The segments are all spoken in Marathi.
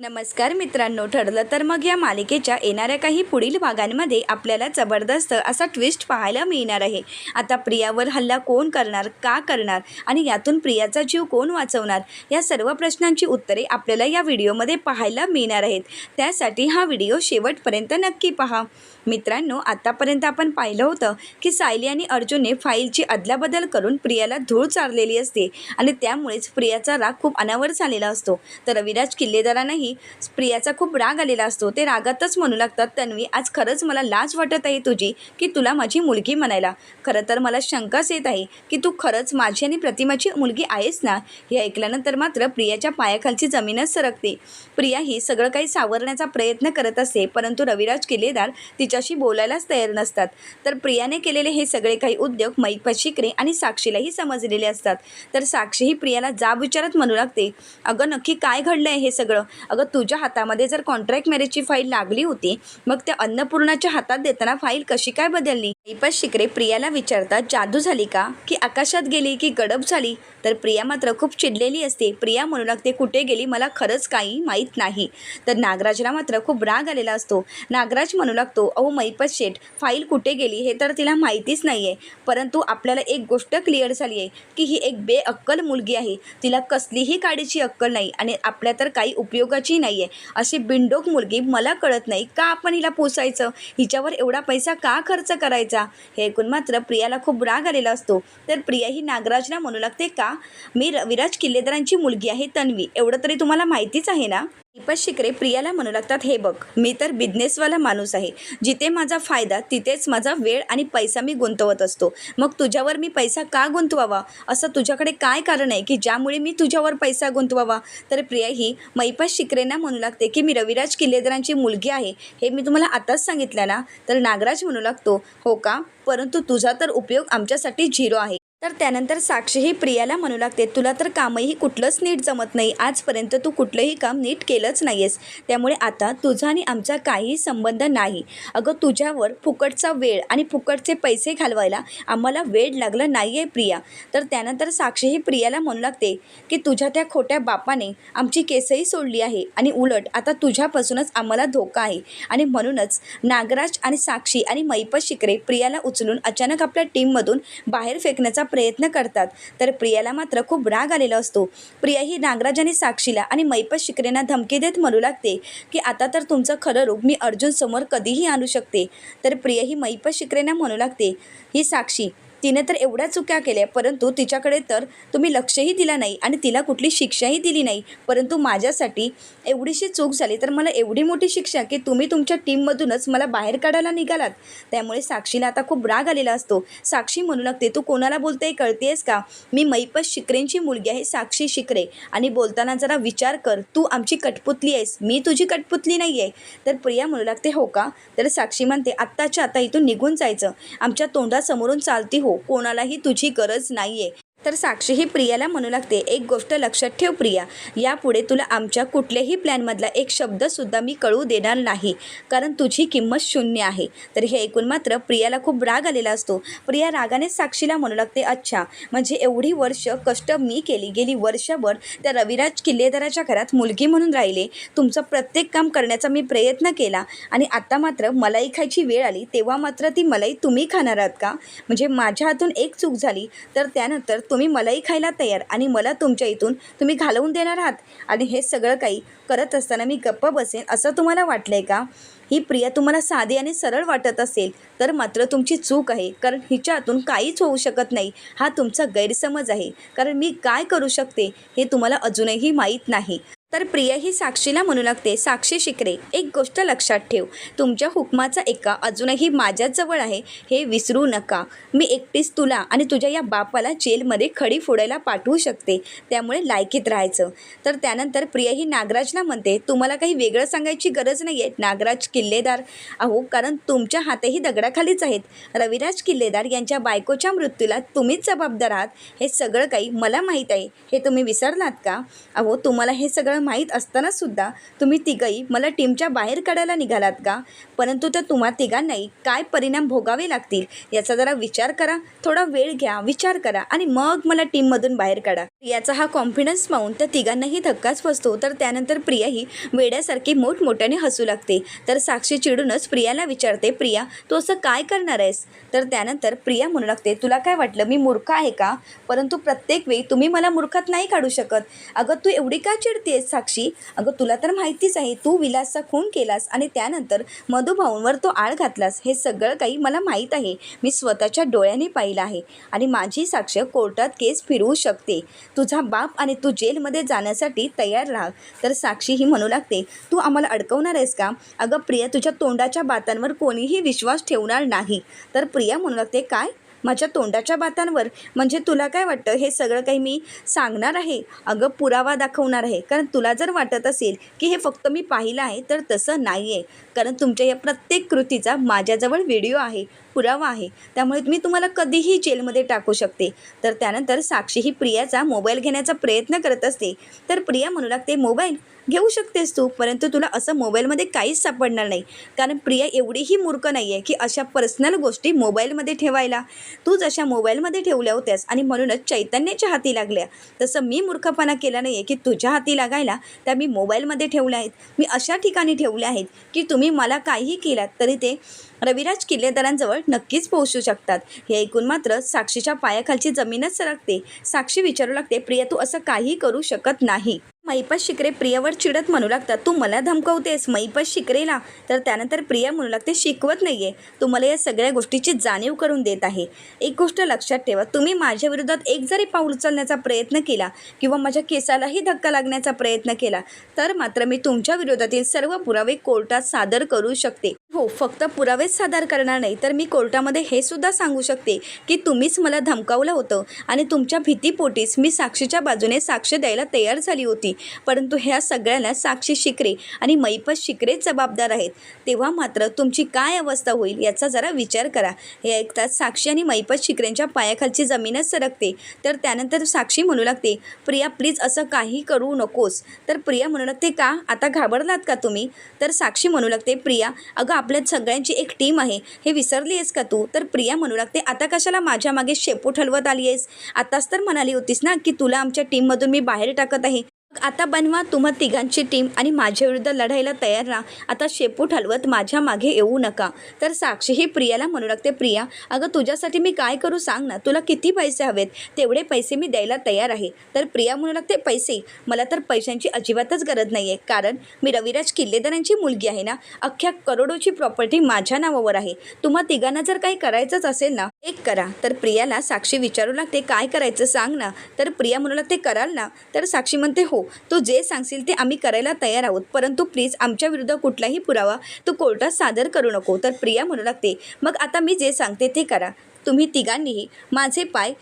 नमस्कार मित्रांनो ठरलं तर मग या मालिकेच्या येणाऱ्या काही पुढील भागांमध्ये आपल्याला जबरदस्त असा ट्विस्ट पाहायला मिळणार आहे. आता प्रियावर हल्ला कोण करणार का करणार आणि यातून प्रियाचा जीव कोण वाचवणार या सर्व प्रश्नांची उत्तरे आपल्याला या व्हिडिओमध्ये पाहायला मिळणार आहेत. त्यासाठी हा व्हिडिओ शेवटपर्यंत नक्की पहा. मित्रांनो आतापर्यंत आपण पाहिलं होतं की सायली आणि अर्जुनने फाईलची अदलाबदल करून प्रियाला धूळ चारलेली असते आणि त्यामुळेच प्रियाचा राग खूप अनावर झालेला असतो. तर रविराज किल्लेदारांनाही प्रियाचा खूप राग आलेला असतो. ते रागातच म्हणू लागतात तन्वी आज खरंच मला लाज वाटत आहे तुझी की तुला माझी मुलगी म्हणायला. खरं तर मला शंकाच येत आहे की तू खरंच माझी आणि प्रतिमाची मुलगी आहेस ना? हे ऐकल्यानंतर मात्र प्रियाच्या पायाखालची जमीनच सरकते. प्रिया ही सगळं काही सावरण्याचा प्रयत्न करत असते परंतु रविराज किल्लेदार तिच्याशी बोलायलाच तयार नसतात. तर प्रियाने केलेले हे सगळे काही उद्योग मैपत शिकरे आणि साक्षीलाही समजलेले असतात. तर साक्षी ही प्रियाला जाब विचारत म्हणू लागते अगं नक्की काय घडलं आहे हे सगळं? अगं तुझ्या हातामध्ये जर कॉन्ट्रॅक्ट मॅरेजची फाईल लागली होती मग त्या अन्नपूर्णाच्या हातात देताना फाईल कशी काय बदलली? मैपत शिकरे प्रियाला विचारतात जादू झाली का? की आकाशात गेली की गडप झाली? तर प्रिया मात्र खूप चिडलेली असते. प्रिया म्हणू लागते कुठे गेली? मला खरंच काही माहीत नाही. तर नागराजला मात्र खूप राग आलेला असतो. नागराज म्हणू लागतो अहो मैपत शेठ फाईल कुठे गेली हे तर तिला माहितीच नाही आहे परंतु आपल्याला एक गोष्ट क्लिअर झाली आहे की ही एक बेअक्कल मुलगी आहे. तिला कसलीही काडीची अक्कल नाही आणि आपल्या तर काही उपयोगाची नाही आहे अशी बिंडोक मुलगी मला कळत नाही. का आपण हिला पोसायचं? हिच्यावर एवढा पैसा का खर्च करायचा? हे ऐकून मात्र प्रियाला खूप राग आलेला असतो. तर प्रिया ही नागराजला म्हणू लागते का? मी रविराज किल्लेदारांची मुलगी आहे तन्वी. एवढं तरी तुम्हाला माहितीच आहे ना? दीपक शिकरे प्रियाला म्हणू लागतात हे बघ मी तर बिझनेसवाला माणूस आहे. जिथे माझा फायदा तिथेच माझा वेळ आणि पैसा मी गुंतवत असतो. मग तुझ्यावर मी पैसा का गुंतवावा? असं तुझ्याकडे काय कारण आहे की ज्यामुळे मी तुझ्यावर पैसा गुंतवावा? तर प्रिया ही मैपास शिकरेंना म्हणू लागते की मी रविराज किल्लेदारांची मुलगी आहे. हे मी तुम्हाला आताच सांगितलं ना? तर नागराज म्हणू लागतो हो का? परंतु तुझा तर उपयोग आमच्यासाठी झिरो आहे. तर त्यानंतर साक्षीही प्रियाला म्हणू लागते तुला तर कामही कुठलंच नीट जमत नाही. आजपर्यंत तू कुठलंही काम नीट केलंच नाही आहेस त्यामुळे आता तुझा आणि आमचा काहीही संबंध नाही. अगं तुझ्यावर फुकटचा वेळ आणि फुकटचे पैसे घालवायला आम्हाला वेळ लागला नाही आहे प्रिया. तर त्यानंतर साक्षी ही प्रियाला म्हणू लागते की तुझ्या त्या खोट्या बापाने आमची केसही सोडली आहे आणि उलट आता तुझ्यापासूनच आम्हाला धोका आहे. आणि म्हणूनच नागराज आणि साक्षी आणि मैपत शिकरे प्रियाला उचलून अचानक आपल्या टीममधून बाहेर फेकण्याचा प्रयत्न करतात. तर प्रियाला मात्र खूप राग आलेला असतो. प्रिया ही नागराज आणि साक्षीला आणि मैपत शिकरेंना धमकी देत म्हणू लागते की आता तर तुमचं खरं रूप मी अर्जुन समोर कधीही आणू शकते. तर प्रिया ही मैपत शिकरेंना म्हणू लागते ही साक्षी तिने तर एवढ्या चुक्या केल्या परंतु तिच्याकडे तर तुम्ही लक्षही दिला नाही आणि तिला कुठली शिक्षाही दिली नाही. परंतु माझ्यासाठी एवढीशी चूक झाली तर मला एवढी मोठी शिक्षा की तुम्ही तुमच्या टीममधूनच मला बाहेर काढायला निघालात. त्यामुळे साक्षीला आता खूप राग आलेला असतो. साक्षी म्हणू लागते तू कोणाला बोलते कळतेस का? मी मैपत शिकरेंची मुलगी आहे साक्षी शिकरे. आणि बोलताना जरा विचार कर तू आमची कटपुतली आहेस मी तुझी कटपुतली नाही आहे तर प्रिया म्हणू लागते हो का? तर साक्षी म्हणते आत्ताच्या आता इथून निघून जायचं. आमच्या तोंडासमोरून चालती हो हो कोणालाही तुझी गरज नाही आहे तर साक्षी ही प्रियाला म्हणू लागते. एक गोष्ट लक्षात ठेव प्रिया. यापुढे तुला आमच्या कुठल्याही प्लॅनमधला एक शब्दसुद्धा मी कळू देणार नाही. कारण तुझी किंमत शून्य आहे. तर हे ऐकून मात्र प्रियाला खूप राग आलेला असतो. प्रिया रागानेच साक्षीला म्हणू लागते अच्छा म्हणजे एवढी वर्ष कष्ट मी केली. गेली वर्षभर त्या रविराज किल्लेदाराच्या घरात मुलगी म्हणून राहिले. तुमचं प्रत्येक काम करण्याचा मी प्रयत्न केला आणि आता मात्र मलाई खायची वेळ आली. तेव्हा मात्र ती मलाई तुम्ही खाणार आहात का? म्हणजे माझ्या हातून एक चूक झाली. तर त्यानंतर तुम्ही मलाही खायला तयार आणि मला तुमच्या इथून तुम्ही घालवून देणार आहात. आणि हे सगळं काही करत असताना मी गप्प बसेन असं तुम्हाला वाटलं आहे का? ही प्रिया तुम्हाला साधी आणि सरळ वाटत असेल तर मात्र तुमची चूक आहे कारण हिच्या हातून काहीच होऊ शकत नाही. हा तुमचा गैरसमज आहे. कारण मी काय करू शकते हे तुम्हाला अजूनही माहीत नाही. तर प्रिया ही साक्षीला म्हणू लागते साक्षी शिकरे एक गोष्ट लक्षात ठेव. तुमच्या हुकमाचा एका अजूनही माझ्याजवळ आहे हे विसरू नका. मी एकटीच तुला आणि तुझ्या या बापाला जेलमध्ये खडी फोडायला पाठवू शकते त्यामुळे लायकीत राहायचं. तर त्यानंतर प्रिया ही नागराजला म्हणते तुम्हाला काही वेगळं सांगायची गरज नाही आहे नागराज किल्लेदार. अहो कारण तुमच्या हातही दगडाखालीच आहेत. रविराज किल्लेदार यांच्या बायकोच्या मृत्यूला तुम्हीच जबाबदार आहात हे सगळं काही मला माहीत आहे. हे तुम्ही विसरलात का? अहो तुम्हाला हे सगळं माहीत असताना सुद्धा तुम्ही तिघही मला टीमच्या बाहेर काढायला निघालात का? परंतु त्या तुम्हा तिघांनाही काय परिणाम भोगावे लागतील याचा जरा विचार करा. थोडा वेळ घ्या विचार करा आणि मग मला टीममधून बाहेर काढा. प्रियाचा हा कॉन्फिडन्स पाहून त्या तिघांनाही धक्काच बसतो. तर त्यानंतर प्रियाही वेड्यासारखी मोठमोठ्याने हसू लागते. तर साक्षी चिडूनच प्रियाला विचारते प्रिया तू असं काय करणार आहेस? तर त्यानंतर प्रिया म्हणू लागते तुला काय वाटलं मी मूर्ख आहे का? परंतु प्रत्येक वेळी तुम्ही मला मूर्खात नाही काढू शकत. अगं तू एवढी का चिडतेस? साक्षी अगं तुला तर माहितीच आहे तू विलासचा खून केलास आणि त्यानंतर मधुभाऊंवर तो आळ घातलास. हे सगळं काही मला माहीत आहे. मी स्वतःच्या डोळ्याने पाहिलं आहे आणि माझी साक्ष कोर्टात केस फिरवू शकते. तुझा बाप आणि तू जेलमध्ये जाण्यासाठी तयार राहा. तर साक्षी ही म्हणू लागते तू आम्हाला अडकवणार आहेस का? अगं प्रिया तुझ्या तोंडाच्या बातांवर कोणीही विश्वास ठेवणार नाही. तर प्रिया म्हणू लागते काय? माझ्या तोंडाच्या बातांवर? म्हणजे तुला काय वाटतं? हे सगळं काही मी सांगणार आहे? अगं पुरावा दाखवणार आहे. कारण तुला जर वाटत असेल की हे फक्त मी पाहिलं आहे तर तसं नाही आहे कारण तुमच्या या प्रत्येक कृतीचा माझ्याजवळ व्हिडिओ आहे. पुरावा आहे. त्यामुळे मी तुम्हाला कधीही जेलमध्ये टाकू शकते. तर त्यानंतर साक्षी ही प्रियाचा मोबाईल घेण्याचा प्रयत्न करत असते. तर प्रिया म्हणू लागते मोबाईल घेऊ शकतेस तू परंतु तुला असं मोबाईलमध्ये काहीच सापडणार नाही. कारण प्रिया एवढीही मूर्ख नाही आहे की अशा पर्सनल गोष्टी मोबाईलमध्ये ठेवायला. तू जशा मोबाईलमध्ये ठेवल्या होत्यास आणि म्हणूनच चैतन्याच्या हाती लागल्या. तसं मी मूर्खपणा केला नाही आहे की तुझ्या हाती लागायला त्या मी मोबाईलमध्ये ठेवल्या आहेत. मी अशा ठिकाणी ठेवल्या आहेत की तुम्ही मला काहीही केलात तरी ते रविराज किल्लेदारांजवळ नक्कीच पोहोचू शकतात. हे ऐकून मात्र साक्षीच्या पायाखालची जमीनच सरकते. साक्षी विचारू लागते प्रिया तू असं काही करू शकत नाही. मैपत शिकरे प्रियावर चिडत म्हणू लागतात तू मला धमकवतेस मैपत शिकरेला तर त्यानंतर प्रिया म्हणू लागते शिकवत नाही आहे तुम्हाला या सगळ्या गोष्टीची जाणीव करून देत आहे. एक गोष्ट लक्षात ठेवा तुम्ही माझ्या विरोधात एक जरी पाऊल उचलण्याचा प्रयत्न केला किंवा माझ्या केसालाही धक्का लागण्याचा प्रयत्न केला तर मात्र मी तुमच्या विरोधातील सर्व पुरावे कोर्टात सादर करू शकते. हो फक्त पुरावेच सादर करणार नाही. तर मी कोर्टामध्ये हे सुद्धा सांगू शकते की तुम्हीच मला धमकावलं होतं आणि तुमच्या भीतीपोटीस मी साक्षीच्या बाजूने साक्ष द्यायला तयार झाली होती. परंतु ह्या सगळ्याला साक्षी शिकरे आणि मैपत शिकरेच जबाबदार आहेत. तेव्हा मात्र तुमची काय अवस्था होईल याचा जरा विचार करा. हे ऐकताच साक्षी आणि मैपत शिकरेंच्या पायाखालची जमीनच सरकते. तर त्यानंतर साक्षी म्हणू लागते प्रिया प्लीज असं काही करू नकोस. तर प्रिया म्हणू लागते का? आता घाबरलात का तुम्ही? तर साक्षी म्हणू लागते प्रिया अगं आपल्या सगळ्यांची एक टीम आहे. हे विसरली आहेस का तू? तर प्रिया म्हणू लागते आता कशाला माझ्या मागे शेपूट हलवत आली आहेस? आताच तर म्हणाली होतीस ना की तुला आमच्या टीममधून मी बाहेर टाकत आहे. आता बनवा तुम्हा तिघांची टीम आणि माझ्या विरुद्ध लढायला तयार राहा. आता शेपूट हलवत माझ्या मागे येऊ नका. तर साक्षी ही प्रियाला म्हणू लागते प्रिया अगं तुझ्यासाठी मी काय करू सांग ना? तुला किती पैसे हवेत? तेवढे पैसे मी द्यायला तयार आहे. तर प्रिया म्हणू लागते पैसे? मला तर पैशांची अजिबातच गरज नाही आहे कारण मी रविराज किल्लेदारांची मुलगी आहे ना? अख्ख्या करोडोची प्रॉपर्टी माझ्या नावावर आहे. तुम्हा तिघांना जर काही करायचंच असेल ना एक करा. तर प्रियाला साक्षी विचारू लागते काय करायचं सांग ना? तर प्रिया म्हणू लागते कराल ना? तर साक्षी म्हणते हो. तू जे सांगशील ते आम्ही करायला तयार आहोत. परंतु प्लीज आमच्या विरुद्ध कुठलाही पुरावा तू कोर्टात सादर करू नको. तर प्रिया म्हणू लागते मग आता मी जे सांगते ते करा. तुम्ही तिघांनीही माझे पाय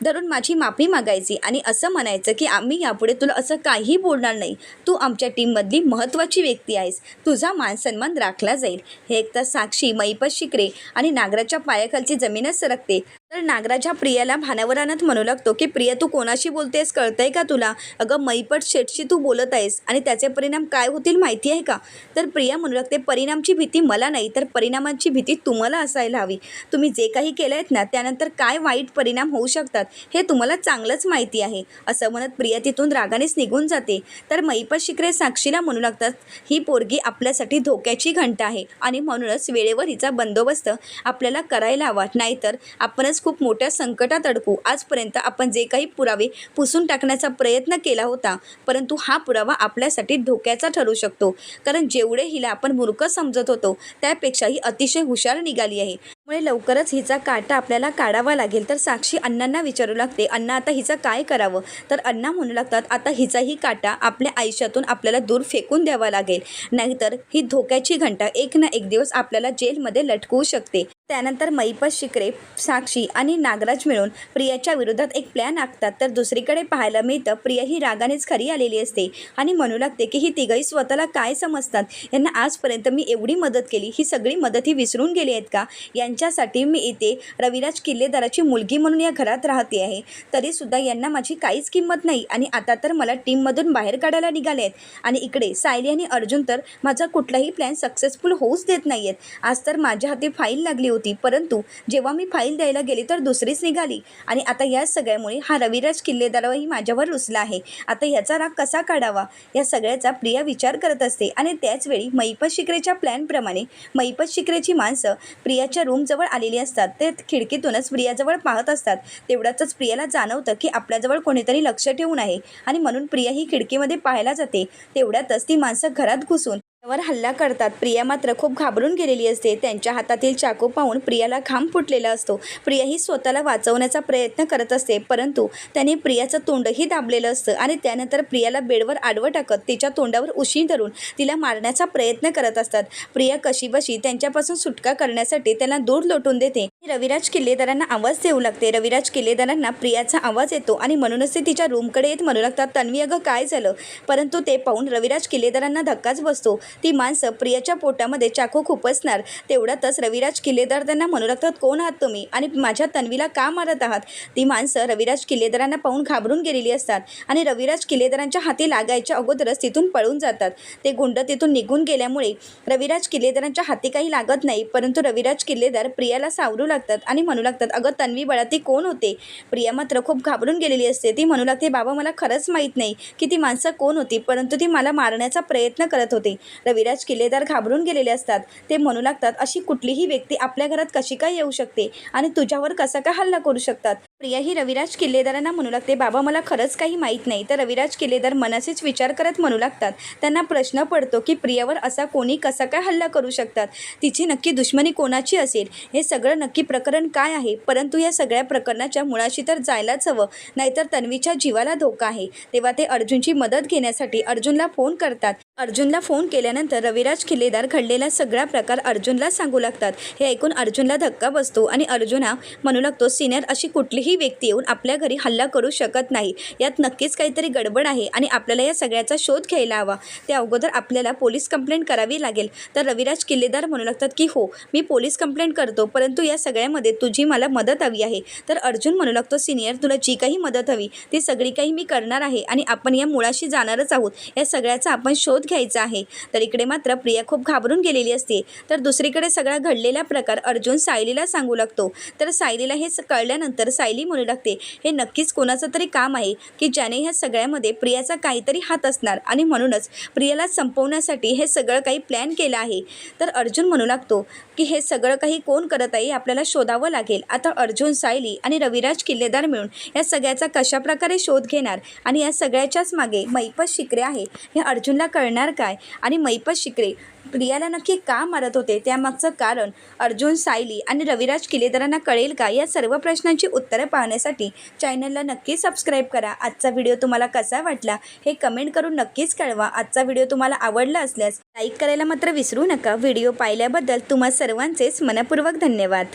धरून माझी माफी मागायची आणि असं म्हणायचं की आम्ही यापुढे तुला असं काही बोलणार नाही. तू आमच्या टीममधली महत्त्वाची व्यक्ती आहेस. तुझा मान सन्मान राखला जाईल. हे एकतर साक्षी मैपत शिकरे आणि नागराच्या पायाखालची जमीनच सरकते. तर नागराच्या प्रियाला भानावर आणत म्हणू लागतो की प्रिया तू कोणाशी बोलतेस? कळतंय का तुला? अगं मैपट शेटशी तू बोलत आहेस आणि त्याचे परिणाम काय होतील माहिती आहे का? तर प्रिया म्हणू लागते परिणामची भीती मला नाही तर परिणामांची भीती तुम्हाला असायला हवी. तुम्ही जे काही केलं आहेत ना त्यानंतर काय वाईट परिणाम होऊ शकतात हे तुम्हाला चांगलंच माहिती आहे. असं म्हणत प्रिया तिथून रागानेच निघून जाते. तर मैपत शिकरे साक्षीला म्हणू लागतात ही पोरगी आपल्यासाठी धोक्याची घंटा आहे आणि म्हणूनच वेळेवर हिचा बंदोबस्त आपल्याला करायला हवा. नाहीतर आपणच खूप मोठ्या संकटात अडकू. आजपर्यंत आपण जे काही पुरावे पुसून टाकण्याचा प्रयत्न केला होता परंतु हा पुरावा आपल्यासाठी धोक्याचा ठरू शकतो. कारण जेवढे हिला आपण मूर्ख समजत होतो त्यापेक्षा ही अतिशय हुशार निघाली आहे. त्यामुळे लवकरच हिचा काटा आपल्याला काढावा लागेल. तर साक्षी अण्णांना विचारू लागते अण्णा आता हिचं काय करावं? तर अण्णा म्हणू लागतात आता हिचाही काटा आपल्या आयुष्यातून आपल्याला दूर फेकून द्यावा लागेल. नाहीतर ही धोक्याची घंटा एक ना एक दिवस आपल्याला जेलमध्ये लटकवू शकते. त्यानंतर मैपत शिकरे साक्षी आणि नागराज मिळून प्रियाच्या विरोधात एक प्लॅन आखतात. तर दुसरीकडे पाहायला मिळतं प्रिया ही रागानेच खरी आलेली असते आणि म्हणू लागते की ही तिघही स्वतःला काय समजतात? यांना आजपर्यंत मी एवढी मदत केली ही सगळी मदत ही विसरून गेली आहेत का? यांच्यासाठी मी इथे रविराज किल्लेदाराची मुलगी म्हणून या घरात राहते आहे. तरीसुद्धा यांना माझी काहीच किंमत नाही आणि आता तर मला टीममधून बाहेर काढायला निघाले आहेत. आणि इकडे सायली आणि अर्जुन तर माझा कुठलाही प्लॅन सक्सेसफुल होऊच देत नाही आहेत आज तर माझ्या हाती फाईल लागली होती. परंतु जेव्हा मी फाईल द्यायला गेली तर दुसरीच निघाली. आणि आता या सगळ्यामुळे हा रविराज किल्लेदारही माझ्यावर रुसला आहे. आता याचा राग कसा काढावा? या सगळ्याचा प्रिया विचार करत असते. आणि त्याचवेळी मैपत शिकरेच्या प्लॅनप्रमाणे मैपत शिकरेची माणसं प्रियाच्या रूमजवळ आलेली असतात. ते खिडकीतूनच प्रियाजवळ पाहत असतात. तेवढ्याच प्रियाला जाणवतं की आपल्याजवळ कोणीतरी लक्ष ठेवून आहे. आणि म्हणून प्रिया ही खिडकीमध्ये पाहायला जाते. तेवढ्यातच ती माणसं घरात घुसून वर हल्ला करतात. प्रिया मात्र खूप घाबरून गेलेली असते. त्यांच्या हातातील चाकू पाहून प्रियाला घाम फुटलेला असतो. प्रिया ही स्वतःला वाचवण्याचा प्रयत्न करत असते परंतु त्याने प्रियाचं तोंडही दाबलेलं असतं आणि त्यानंतर प्रियाला बेडवर आडवं टाकत तिच्या तोंडावर उशी धरून तिला मारण्याचा प्रयत्न करत असतात. प्रिया कशीबशी त्यांच्यापासून सुटका करण्यासाठी त्यांना दूर लोटून देते. रविराज किल्लेदारांना आवाज देऊ लागते. रविराज किल्लेदारांना प्रियाचा आवाज येतो आणि म्हणूनच ते तिच्या रूमकडे येत म्हणू लागतात तन्वी अगं काय झालं? परंतु ते पाहून रविराज किल्लेदारांना धक्काच बसतो. ती माणसं प्रियाच्या पोटामध्ये चाकू खुपसणार तेवढ्यातच रविराज किल्लेदार त्यांना म्हणू लागतात कोण आहात तुम्ही? आणि माझ्या तन्वीला का मारत आहात? ती माणसं रविराज किल्लेदारांना पाहून घाबरून गेलेली असतात आणि रविराज किल्लेदारांच्या हाती लागायच्या अगोदरच तिथून पळून जातात. ते गुंड तिथून निघून गेल्यामुळे रविराज किल्लेदारांच्या हाती काही लागत नाही परंतु रविराज किल्लेदार प्रियाला सावरू लागतात आणि म्हणू लागतात अगं तन्वी बळाती कोण होते? प्रिया मात्र खूप घाबरून गेलेली असते. ती म्हणू लागते बाबा मला खरंच माहीत नाही की ती माणसं कोण होती परंतु ती मला मारण्याचा प्रयत्न करत होते. रविराज किल्लेदार घाबरून गेलेले असतात. ते म्हणू लागतात अशी कुठलीही व्यक्ती आपल्या घरात कशी काय येऊ शकते आणि तुझ्यावर कसा काय हल्ला करू शकतात? प्रिया ही रविराज किल्लेदारांना म्हणू लागते बाबा मला खरंच काही माहीत नाही. तर रविराज किल्लेदार मनाचेच विचार करत म्हणू लागतात. त्यांना प्रश्न पडतो की प्रियावर असा कोणी कसा काय हल्ला करू शकतात? तिची नक्की दुश्मनी कोणाची असेल? हे सगळं नक्की प्रकरण काय आहे? परंतु या सगळ्या प्रकरणाच्या मुळाशी तर जायलाच हवं नाहीतर तन्वीच्या जीवाला धोका आहे. तेव्हा ते अर्जुनची मदत घेण्यासाठी अर्जुनला फोन करतात. अर्जुनला फोन केल्यानंतर रविराज किल्लेदार घडलेला सगळा प्रकार अर्जुनला सांगू लागतात. हे ऐकून अर्जुनला धक्का बसतो आणि अर्जुना म्हणू लागतो सिनियर अशी कुठलीही व्यक्ती येऊन आपल्या घरी हल्ला करू शकत नाही. यात नक्कीच काहीतरी गडबड आहे आणि आपल्याला या सगळ्याचा शोध घ्यायला हवा त्या अगोदर आपल्याला पोलीस कंप्लेंट करावी लागेल. तर रविराज किल्लेदार म्हणू लागतात की हो मी पोलीस कंप्लेंट करतो परंतु या सगळ्यामध्ये तुझी मला मदत हवी आहे तर अर्जुन म्हणू लागतो सिनियर तुला जी काही मदत हवी ती सगळी काही मी करणार आहे आणि आपण या मुळाशी जाणारच आहोत. या सगळ्याचा आपण शोध घ्यायचा आहे. तर इकडे मात्र प्रिया खूप घाबरून गेलेली असते. तर दुसरीकडे सगळा घडलेला प्रकार अर्जुन सायलीला सांगू लागतो. तर सायलीला हे स- कळल्यानंतर सायली म्हणू लागते हे नक्कीच कोणाचं तरी काम आहे की ज्याने ह्या सगळ्यामध्ये प्रियाचा काहीतरी हात असणार. आणि म्हणूनच प्रियाला संपवण्यासाठी हे सगळं काही प्लॅन केलं आहे. तर अर्जुन म्हणू लागतो की हे सगळं काही कोण करत आहे आपल्याला शोधावं लागेल. आता अर्जुन सायली आणि रविराज किल्लेदार मिळून या सगळ्याचा कशाप्रकारे शोध घेणार आणि या सगळ्याच्याच मागे मैपत शिकरे आहे हे अर्जुनला कळणार काय? आणि मैपत शिकरे प्रियाला नक्की का मारत होते? त्यामागचं कारण अर्जुन सायली आणि रविराज किलेदारांना कळेल का? या सर्व प्रश्नांची उत्तरं पाहण्यासाठी चॅनलला नक्की सबस्क्राईब करा. आजचा व्हिडिओ तुम्हाला कसा वाटला? हे कमेंट करून नक्कीच कळवा. आजचा व्हिडिओ तुम्हाला आवडला असल्यास लाईक करायला मात्र विसरू नका. व्हिडिओ पाहिल्याबद्दल तुम्हा सर्वांचेच मनपूर्वक धन्यवाद.